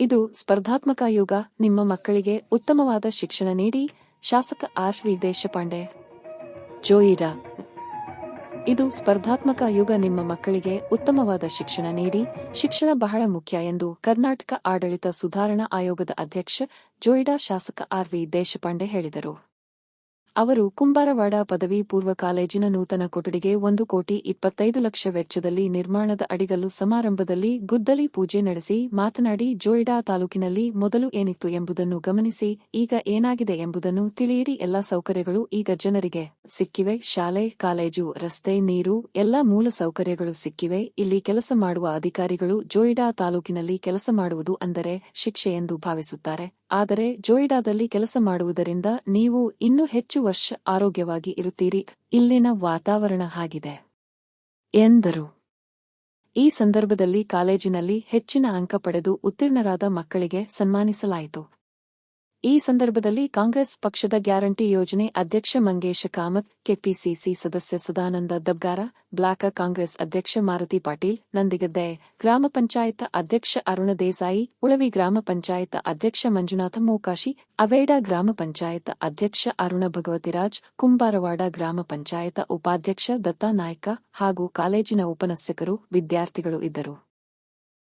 ಇದು ಸ್ಪರ್ಧಾತ್ಮಕ ಯುಗ ನಿಮ್ಮ ಮಕ್ಕಳಿಗೆ ಉತ್ತಮವಾದ ಶಿಕ್ಷಣ ನೀಡಿ, ಶಾಸಕ ಆರ್ ವಿ ದೇಶಪಾಂಡೆ. ಜೋಯಿಡಾ. ಇದು ಸ್ಪರ್ಧಾತ್ಮಕ ಯುಗ ನಿಮ್ಮ ಮಕ್ಕಳಿಗೆ ಉತ್ತಮವಾದ ಶಿಕ್ಷಣ ನೀಡಿ, ಶಿಕ್ಷಣ ಬಹಳ ಮುಖ್ಯ ಎಂದು ಕರ್ನಾಟಕ ಆಡಳಿತ ಸುಧಾರಣಾ ಆಯೋಗದ ಅಧ್ಯಕ್ಷ ಜೋಯಿಡಾ ಶಾಸಕ ಆರ್ ವಿ ದೇಶಪಾಂಡೆ ಹೇಳಿದರು. ಅವರು ಕುಂಬಾರವಾಡ ಪದವಿ ಪೂರ್ವ ಕಾಲೇಜಿನ ನೂತನ ಕೊಠಡಿಗೆ ಒಂದು ಕೋಟಿ ಇಪ್ಪತ್ತೈದು ಲಕ್ಷ ವೆಚ್ಚದಲ್ಲಿ ನಿರ್ಮಾಣದ ಅಡಿಗಲ್ಲು ಸಮಾರಂಭದಲ್ಲಿ ಗುದ್ದಲಿ ಪೂಜೆ ನಡೆಸಿ ಮಾತನಾಡಿ, ಜೋಯಿಡಾ ತಾಲೂಕಿನಲ್ಲಿ ಮೊದಲು ಏನಿತ್ತು ಎಂಬುದನ್ನು ಗಮನಿಸಿ, ಈಗ ಏನಾಗಿದೆ ಎಂಬುದನ್ನು ತಿಳಿಯಿರಿ. ಎಲ್ಲ ಸೌಕರ್ಯಗಳು ಈಗ ಜನರಿಗೆ ಸಿಕ್ಕಿವೆ. ಶಾಲೆ, ಕಾಲೇಜು, ರಸ್ತೆ, ನೀರು, ಎಲ್ಲ ಮೂಲ ಸೌಕರ್ಯಗಳು ಸಿಕ್ಕಿವೆ. ಇಲ್ಲಿ ಕೆಲಸ ಮಾಡುವ ಅಧಿಕಾರಿಗಳು ಜೋಯಿಡಾ ತಾಲೂಕಿನಲ್ಲಿ ಕೆಲಸ ಮಾಡುವುದು ಅಂದರೆ ಶಿಕ್ಷೆ ಎಂದು ಭಾವಿಸುತ್ತಾರೆ. ಆದರೆ ಜೋಯಿಡಾದಲ್ಲಿ ಕೆಲಸ ಮಾಡುವುದರಿಂದ ನೀವು ಇನ್ನೂ ಹೆಚ್ಚು ವರ್ಷ ಆರೋಗ್ಯವಾಗಿ ಇರುತ್ತೀರಿ. ಇಲ್ಲಿನ ವಾತಾವರಣ ಹಾಗಿದೆ. ಎಂದರು. ಈ ಸಂದರ್ಭದಲ್ಲಿ ಕಾಲೇಜಿನಲ್ಲಿ ಹೆಚ್ಚಿನ ಅಂಕ ಪಡೆದು ಉತ್ತೀರ್ಣರಾದ ಮಕ್ಕಳಿಗೆ ಸನ್ಮಾನಿಸಲಾಯಿತು. ಈ ಸಂದರ್ಭದಲ್ಲಿ ಕಾಂಗ್ರೆಸ್ ಪಕ್ಷದ ಗ್ಯಾರಂಟಿ ಯೋಜನೆ ಅಧ್ಯಕ್ಷ ಮಂಗೇಶ ಕಾಮತ್, ಕೆಪಿಸಿಸಿ ಸದಸ್ಯ ಸದಾನಂದ ದಬ್ಗಾರ, ಬ್ಲಾಕ್ ಕಾಂಗ್ರೆಸ್ ಅಧ್ಯಕ್ಷ ಮಾರುತಿ ಪಾಟೀಲ್, ನಂದಿಗದ್ದೆ ಗ್ರಾಮ ಪಂಚಾಯತ್ ಅಧ್ಯಕ್ಷ ಅರುಣ ದೇಸಾಯಿ, ಉಳವಿ ಗ್ರಾಮ ಪಂಚಾಯತ್ ಅಧ್ಯಕ್ಷ ಮಂಜುನಾಥ ಮೋಕಾಶಿ, ಅವೇಡ ಗ್ರಾಮ ಪಂಚಾಯತ್ ಅಧ್ಯಕ್ಷ ಅರುಣ ಭಗವತಿರಾಜ್, ಕುಂಬಾರವಾಡ ಗ್ರಾಮ ಪಂಚಾಯತ್ ಉಪಾಧ್ಯಕ್ಷ ದತ್ತಾ ನಾಯ್ಕ ಹಾಗೂ ಕಾಲೇಜಿನ ಉಪನ್ಯಾಸಕರು, ವಿದ್ಯಾರ್ಥಿಗಳು ಇದ್ದರು.